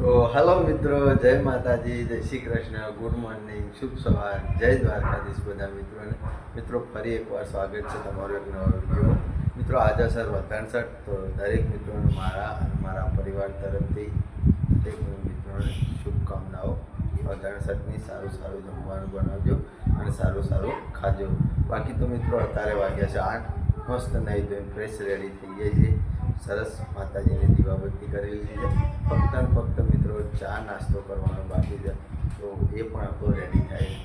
તો હેલો મિત્રો, જય માતાજી, જય શ્રી કૃષ્ણ, ગુડ મોર્નિંગ, શુભ સવાર, જય દ્વારકાધીશ બધા મિત્રોને. મિત્રો, ફરી એકવાર સ્વાગત છે તમારો એક નવો વીડિયો મિત્રો, આજે સર વતણસઠ તો દરેક મિત્રોને મારા અને મારા પરિવાર તરફથી દરેક મિત્રોને શુભકામનાઓ. વતણસઠની સારું સારું જમવાનું બનાવજો અને સારું સારું ખાજો. બાકી તો મિત્રો, અત્યારે વાગ્યા છે આઠ. મસ્ત નહીં ધોઈને ફ્રેશ રેડી થઈ જાય છે. સરસ માતાજીની દીવાબત્તી કરેલી છે. ફક્ત ફક્ત મિત્રો ચા નાસ્તો કરવાનો બાકી છે. તો એ પણ આપણો રેડી થાય.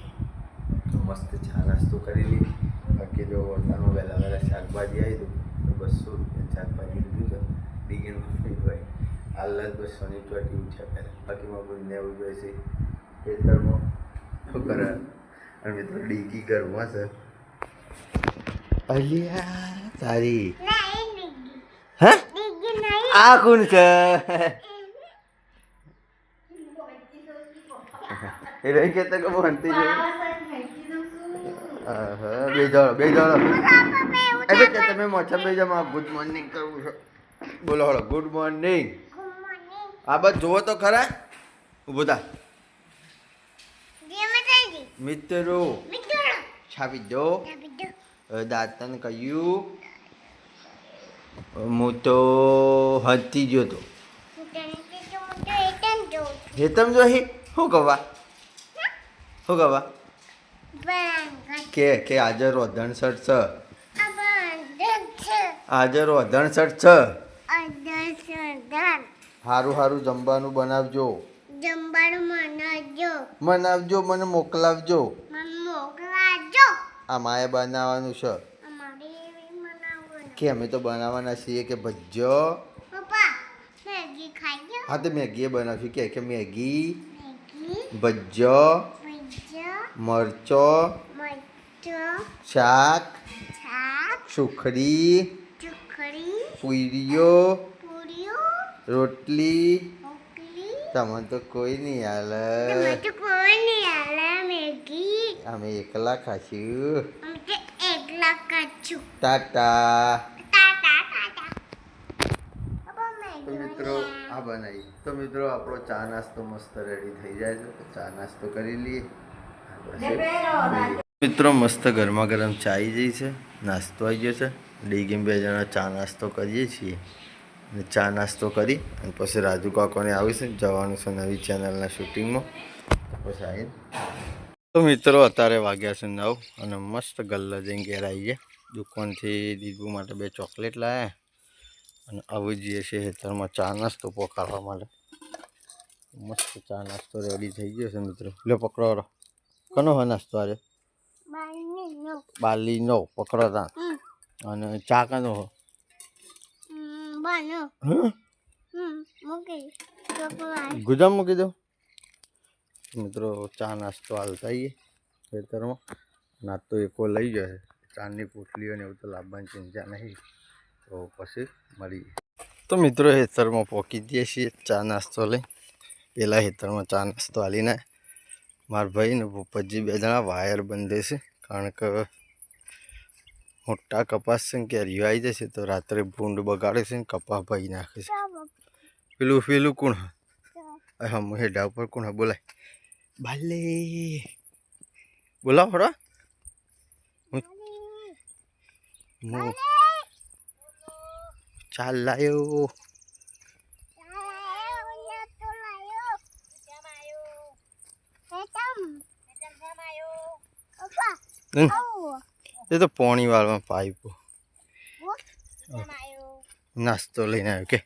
તો મસ્ત ચા નાસ્તો કરી લીધી બાકી જો વરસાદમાં વહેલા વહેલા શાકભાજી આવી દઉં તો બસો રૂપિયા શાકભાજી લીધું છે. ડીગીન હોય હાલ જ બસોની ચોટી ઉઠ્યા પહેલાં. બાકીમાં કોઈ લેવું જોઈએ છે ખેતરમાં શું કરે અને મિત્રો ડીગી ઘરમાં છે. અલિયા તારી. હા? આ કોણ છે એ રહી કે તો કબો હંતી છે હા બે જાળો બે જાળો એટલે કે તમે મોછા બે જાવ ગુડ મોર્નિંગ કરવું છે બોલો હળો ગુડ મોર્નિંગ આ બસ જુઓ તો ખરા ઊભો થા મિત્રો છાપી દો દાંતન કહ્યું હું તો હજી ગયો તો. હેતમ જોહી? શું કવા શું કવા કે કે આજે રોધણસઠ છે. આજે રોધણસર છે. સારું સારું જમવાનું બનાવજો. જમવાનું બનાવજો મને મોકલાવજો. મન આ માએ બનાવવાનું છે. કે અમે તો બનાવવાના છીએ કે ભજ્જો? હા તો મેગી બનાવ્યું કે કે મેગી? ભજ્જો? મરચો? શાક? સુખડી? પૂરીઓ? રોટલી? તમને તો કોઈ નહીં હાલે કોઈ નહીં અમે એકલા ખાશું. કાચું ટાટા. ટાટા ટાટા. પપ્પા તો મિત્રો આ બનાવી. તો મિત્રો આપણો ચા નાસ્તો મસ્ત રેડી થઈ જાય છે. તો ચા નાસ્તો કરી લઈએ. મિત્રો મસ્ત ગરમા ગરમ ચા આવી જઈ છે. નાસ્તો આવી ગયો છે. ડીગીમ બે જણા ચા નાસ્તો કરીએ છીએ. અને ચા નાસ્તો કરી અને પછી રાજુ કાકોને આવીશું. જવાનું છે નવી ચેનલના શૂટિંગમાં પછી આવીને તો મિત્રો અત્યારે વાગ્યા છે નવ અને મસ્ત ગલ્લા જઈને ઘેર આવી ગયા. દુકાનથી દીદુ માટે બે ચોકલેટ લાવ્યા અને આવી જઈએ છીએ હેતરમાં ચા નાસ્તો પોકારવા માટે. મસ્ત ચા નાસ્તો રેડી થઈ ગયો છે મિત્રો. લો પકડો રહો કનો હોય નાસ્તો આરે બાલી નો પકડો તા. અને ચા કનો હો? હં? ગુજામ મૂકી દો. મિત્રો ચા નાસ્તો હાલતા આવીએ ખેતરમાં. નાસ્તો એકો લઈ જશે ચાની પોટલીઓ ને એવું તો લાવવાની ચિંતા નહીં. તો પછી મળીએ. તો મિત્રો હેતરમાં પોકી દઈએ છીએ ચા નાસ્તો લઈ. પેલા હેતરમાં ચા નાસ્તો હાલીને મારા ભાઈ ને ભૂપતજી બે જણા વાયર બંધે છે. કારણ કે મોટા કપાસ છે ને કેરીઓ આવી જશે તો રાત્રે ભૂંડ બગાડે છે ને કપાસ ભાઈ નાખે છે. પેલું પેલું કોણ? હા હમ હેડા ઉપર કોણ હા બોલાય. બાલે. બોલાવો ખરો હું ચાલ લાયો. એ તો પોણી વાળમાં પાઇપ. નાસ્તો લઈને આવ્યો કે?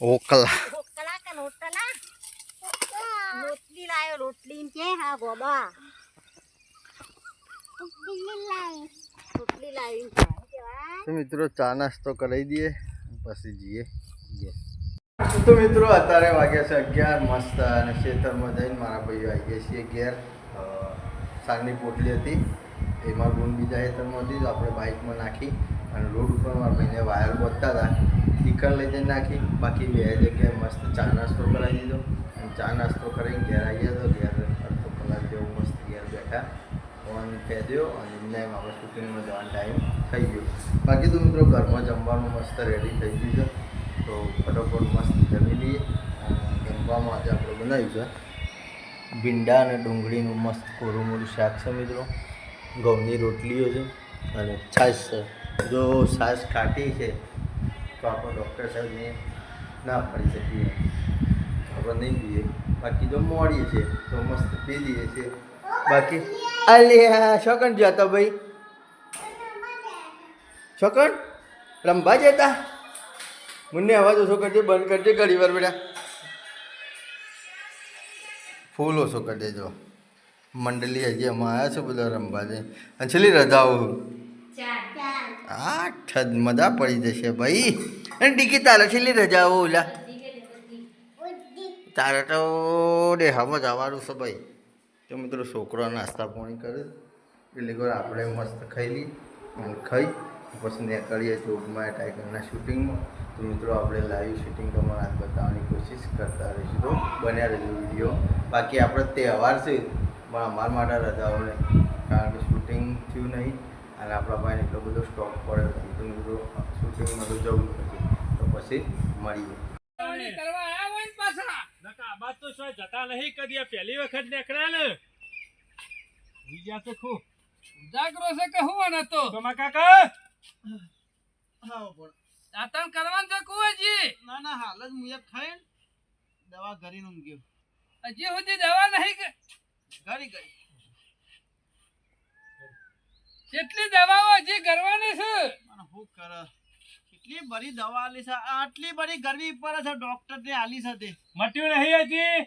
ઓકલા. રોટલી લાયો રોટલી કે હા ગોબા? રોટલી લાવી તો મિત્રો ચા નાસ્તો કરાવી દઈએ પછી જઈએ. તો મિત્રો અત્યારે વાગ્યા છે અગિયાર મસ્ત અને ખેતરમાં જઈને મારા ભાઈઓ આવી ગયા છીએ ઘેર. અ, સાગની પોટલી હતી. એમાં ગુણ બીજા હેતરમાંથી જ. આપણે બાઇકમાં નાખી અને રોડ ઉપર મારા વાયર બોતતા હતા. ટીકર લઈ જઈને નાખી. બાકી બે જગ્યાએ મસ્ત ચા નાસ્તો કરાવી દીધો. અને ચા નાસ્તો કરીને ઘેર આવી ગયો ઘેર અડધો કલાક જેવું મસ્ત ઘેર બેઠા. ફોન ફેદ્યો અને એમને એમ આપણે શૂટિંગમાં જવાનો ટાઈમ થઈ ગયો. બાકી તો મિત્રો ઘરમાં જમવાનું મસ્ત રેડી થઈ ગયું છે. તો ફટોફટ મસ્ત જમી લઈએ. જમવામાં આજે આપણે બનાવ્યું છે ભીંડા અને ડુંગળીનું મસ્ત કોરું મોરું શાક છે મિત્રો. ઘઉંની રોટલીઓ છે અને છાશ છે. જો છાશ ખાટી છે, તો આપણે ડૉક્ટર સાહેબને ના પાડી શકીએ. આપણે નહીં પીએ. બાકી જો મોડીએ છે તો મસ્ત પી લઈએ છીએ. બાકી અલ્યા શોકણ જતો ભાઈ. શોકણ રમવા જતા? મુન્ને અવાજ ઓછો કરજે બંધ કરજે ઘડી વાર બેટા. ફૂલ ઓછો કરી દેજો મંડળી હજી અમે આવ્યા છે બધા રમવા છે અને છેલ્લી રજાઓ? આઠ જ મજા પડી જશે ભાઈ. અને ટીકી તારે છેલ્લી રજાઓ ઓલા? તારે તો દેહામાં જવાનું છે ભાઈ. તો મિત્રો છોકરો નાસ્તા પાણી કરે. એટલે કે આપણે મસ્ત ખાઈ લઈ અને ખાઈ પછી નીકળીએ જોગમાં ટાઈગરના શૂટિંગમાં. તો મિત્રો આપણે લાઈવ શૂટિંગ તમારા બતાવવાની કોશિશ કરતા રહીશું. તો બન્યા રહેજો વીડિયો. બાકી આપણે તહેવાર છે. પણ અમારા માટે રજાઓ હોય કારણ કે શૂટિંગ થયું નહીં અને આપણા ભાઈ એટલો બધો સ્ટોક પડ્યો નથી તો મિત્રો શૂટિંગમાં તો જવું નથી. તો પછી મળીએ. કરવા આયા હોય ને પાછા. આ બાદ તો શું જતા નહીં કરીએ પહેલી વખત નીકળ્યા ને. બીજા તો ખુ જાગરો છે કે હું અને તો? તમા કાકા? દાતણ કરવાનું છે કુવાજી ના ના હાલ જ ખાઈને દવા ઘરી ગયો હજી સુધી દવા નહીં કે ઘરી કેટલી દવાઓ હજી કરવાની છે? શું કરે કેટલી બધી દવા આલી છે? આટલી બધી ગરમી પર છે ડોક્ટર ને આલી છે તે. મટ્યું નહીં હજી?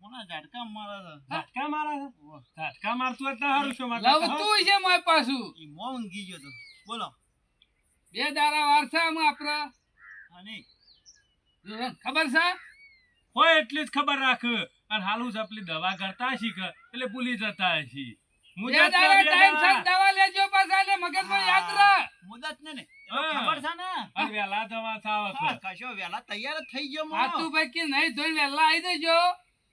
કોના ઝાટકા મારે છે? ઝાટકા મારે છે? ઝાટકા મારતું એટલે સારું છે મારે. લવતું છે મારી પાછું. ઈ મો ઊંઘી ગયો તો. બોલો. બે દારા વાર છે આમાં આપડે અને ખબર છે? હોય એટલી જ ખબર રાખ. અને હાલું છે પેલી દવા કરતા શીખ એટલે ભૂલી જતા ટાઈમ સર દવા લેજો પાછા મગજમાં યાદ રહે મુદત ને ને. ખબર છે ને. અને વહેલા દવા થાવ કશો વેલા તૈયાર થઈ ગયો આ તું ભાઈ કે નહીં ધોઈ વહેલા આવી દેજો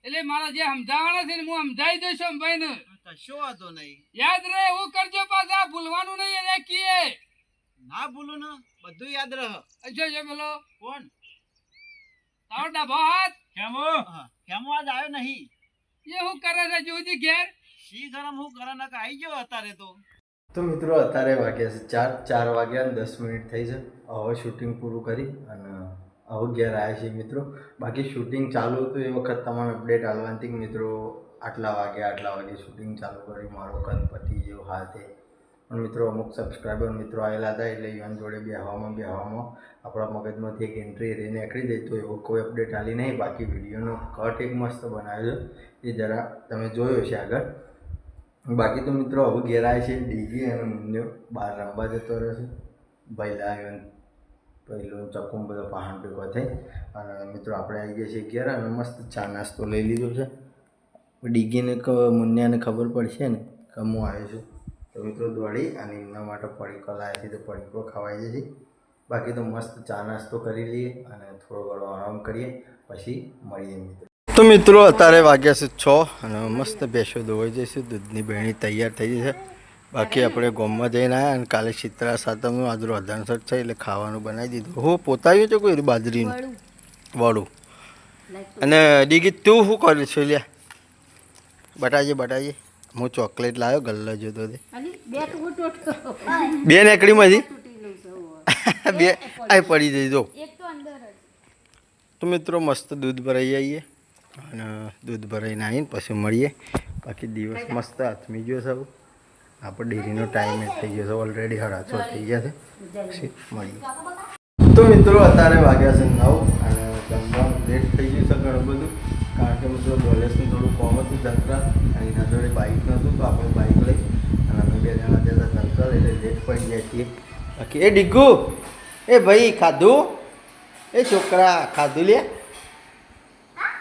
એટલે મારા જે સમજાવવાના છે ને હું સમજાવી દઈશું ભાઈ ને કશો વાંધો નહીં. યાદ રહે એવું કરજો પાછા. ભૂલવાનું નહીં એને કીએ. ના ભૂલું ને બધું યાદ રહે. જો કોણ? તારો ડાબો હાથ. કેમ? હેમો આજ આવ્યો નહીં? એ હું કરે છે? જોજી ઘેર. શી ગરમ હું કરે? નકા આવી ગયો અત્યારે તો. તો મિત્રો અત્યારે વાગ્યા છે ચાર ચાર વાગ્યા ને દસ મિનિટ થઈ છે. હવે શૂટિંગ પૂરું કરી અને હવે ઘેર આવ્યા છીએ મિત્રો. બાકી શૂટિંગ ચાલુ હતું એ વખત તમારે અપડેટ આલવાની મિત્રો આટલા વાગે આટલા વાગે શૂટિંગ ચાલુ કર્યું મારો કનપતિ પતી જેવો તે પણ મિત્રો, અમુક સબસ્ક્રાઈબર મિત્રો આવેલા હતા એટલે યુવાન જોડે બેહવામાં બેહવામાં આપણા મગજમાંથી એક એન્ટ્રી રહી નીકળી જાય તો એવો કોઈ અપડેટ આલી નહીં. બાકી વિડીયોનો કટ એક મસ્ત બનાવ્યો છે એ જરા તમે જોયો છે આગળ. બાકી તો મિત્રો, હવે ઘેરાય છે ડીજી અને મુન્યો. બહાર રમવા જતો રહ્યો છે. ભૈલા આવ્યો પહેલો ચક્કું બધો પહાણ ભેગો થઈ. અને મિત્રો, આપણે આવી ગયા છીએ ઘેર અને મસ્ત ચા નાસ્તો લઈ લીધો છે. ડીગીને મુન્યાને ખબર પડશે ને કે હું આવ્યો છું. તો મિત્રો દોડી અને એમના માટે પડીકો લાવ્યા છે તો પડીકો ખવાઈ જશે. બાકી તો મસ્ત ચા નાસ્તો કરી લઈએ અને થોડો ઘણો આરામ કરીએ પછી મળીએ મિત્રો. તો મિત્રો અત્યારે વાગ્યા છે છ અને મસ્ત ભેંસો ધોવાઈ જશે દૂધની બહેણી તૈયાર થઈ જશે. બાકી આપણે ગોમમાં જઈને આવ્યા અને કાલે ચિત્રા સાતમનું આજરો અધાણસર છે એટલે ખાવાનું બનાવી દીધું. હું પોતાવ્યું છે કોઈ બાજરીનું? વડું. અને ડીગી તું શું કર્યું છે લ્યા? બટાજી બટાજી. હું ચોકલેટ લાવ્યો ગલ્લો જોતો તે બે નેકડીમાંથી બે આ પડી જઈ જો. તો મિત્રો મસ્ત દૂધ ભરાઈ આવીએ અને દૂધ ભરાઈને આવીને પછી મળીએ. બાકી દિવસ મસ્ત હાથમી ગયો છે આપણે ડેરીનો ટાઈમ થઈ ગયો છે ઓલરેડી સાડા છ થઈ ગયા છે. પછી મળીએ. તો મિત્રો અત્યારે વાગ્યા છે નવ અને જમવાનું લેટ થઈ ગયું છે ઘણું બધું. કારણ કે મિત્રો ડોલેસનું થોડું કોમ હતું જંત્ર. એના જોડે બાઇક નહોતું તો આપણે બાઇક લઈ અને અમે બે જણા જતા જંત્ર એટલે લેટ પડી જાય છીએ. બાકી એ ડીગુ એ ભાઈ ખાધું? એ છોકરા ખાધું લે?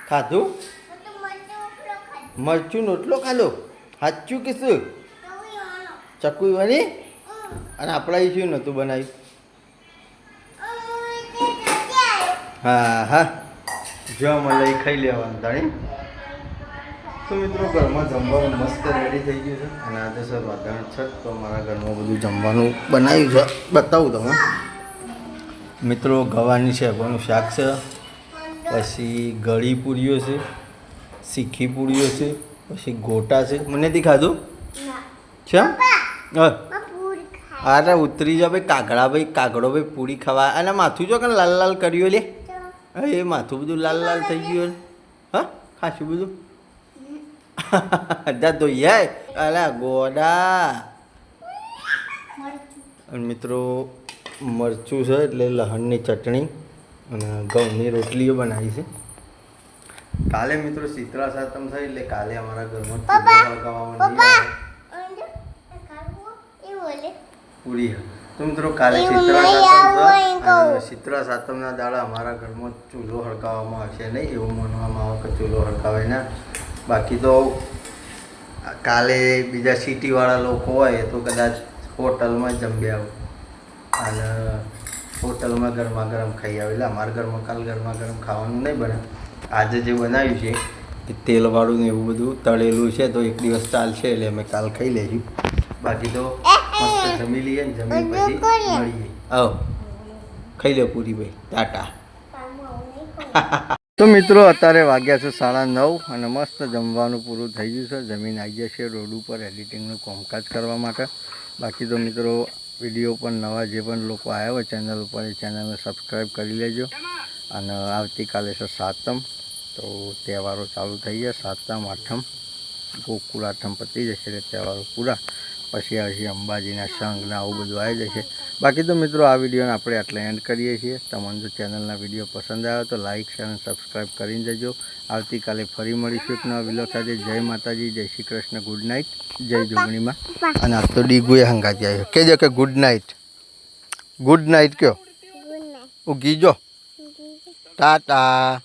ખાધું? મરચું ઉપલો ખાધું. સાચું કે શું. ચકુઈ બની અને આપણા શું નહોતું બનાવ્યું? હા હા. જો મને ખાઈ લેવાનું તાણી. તો મિત્રો ઘરમાં જમવાનું મસ્ત રેડી થઈ ગયું છે. અને આજે સર વાતાવરણ છે તો અમારા ઘરમાં બધું જમવાનું બનાવ્યું છે. બતાવું તમે મિત્રો ગવાની શેકોનું શાક છે. પછી ગળી પૂરીઓ છે સીખી પૂરીઓ છે પછી ગોટા છે. મને નથી ખાધું છે અરે ઉતરી જાઓ ભાઈ કાગડા ભાઈ કાગડો ભાઈ પૂરી ખાવા. અને માથું જો કે લાલ લાલ કર્યું લે. એ માથું બધું લાલ લાલ થઈ ગયું. હા ખાશું બધું. તો યાય અલા ગોડા અને મિત્રો મરચું છે એટલે લહણની ચટણી અને ઘઉંની રોટલીઓ બનાવી છે. કાલે મિત્રો શીતળા સાતમ થાય એટલે કાલે અમારા ઘરમાં પૂરી તો મિત્રો કાલે શીતળા શીતળા સાતમના દાડા અમારા ઘરમાં ચૂલો હળકાવવામાં આવશે નહીં એવું માનવામાં આવે કે ચૂલો હળકાવે ના. બાકી તો કાલે બીજા સિટીવાળા લોકો હોય તો કદાચ હોટલમાં જમી આવું. અને હોટલમાં ગરમા ગરમ ખાઈ આવે. એટલે અમારા ઘરમાં કાલ ગરમા ગરમ ખાવાનું નહીં બને. આજે જે બનાવ્યું છે એ તેલવાળું ને એવું બધું તળેલું છે તો એક દિવસ ચાલશે એટલે અમે કાલ ખાઈ લઈશું બાકી તો મસ્ત જમી લઈએ ને જમી પછી મળીએ. આવો ખાઈ લે પૂરી ભાઈ. ટાટા. તો મિત્રો, અત્યારે વાગ્યા છે સાડા નવ અને મસ્ત જમવાનું પૂરું થઈ ગયું છે. જમીન આવી જશે રોડ ઉપર એડિટિંગનું કામકાજ કરવા માટે. બાકી તો મિત્રો, વીડિયો પર નવા જે પણ લોકો આવ્યા હોય, ચેનલ ઉપર એ ચેનલને સબસ્ક્રાઈબ કરી લેજો. અને આવતીકાલે છે સાતમ, તો તહેવારો ચાલુ થઈ ગયા. સાતમ, આઠમ, ગોકુળ, આઠમ પતી જશે એટલે તહેવારો પૂરા. પછી આવશે અંબાજીના સંઘના આવું બધું આવી જશે. બાકી તો મિત્રો આ વિડીયોને આપણે આટલે એન્ડ કરીએ છીએ. તમને જો ચેનલના વીડિયો પસંદ આવ્યો તો લાઇક શેર અને સબસ્ક્રાઈબ કરીને જજો. આવતીકાલે ફરી મળીશું એક નવા વિલો સાથે. જય માતાજી જય શ્રી કૃષ્ણ ગુડ નાઇટ જય જોગણીમાં. અને આ તો ડીગુએ હંગાતી આવ્યો. કહેજો કે ગુડ નાઇટ ગુડ નાઇટ કયો? Night tata.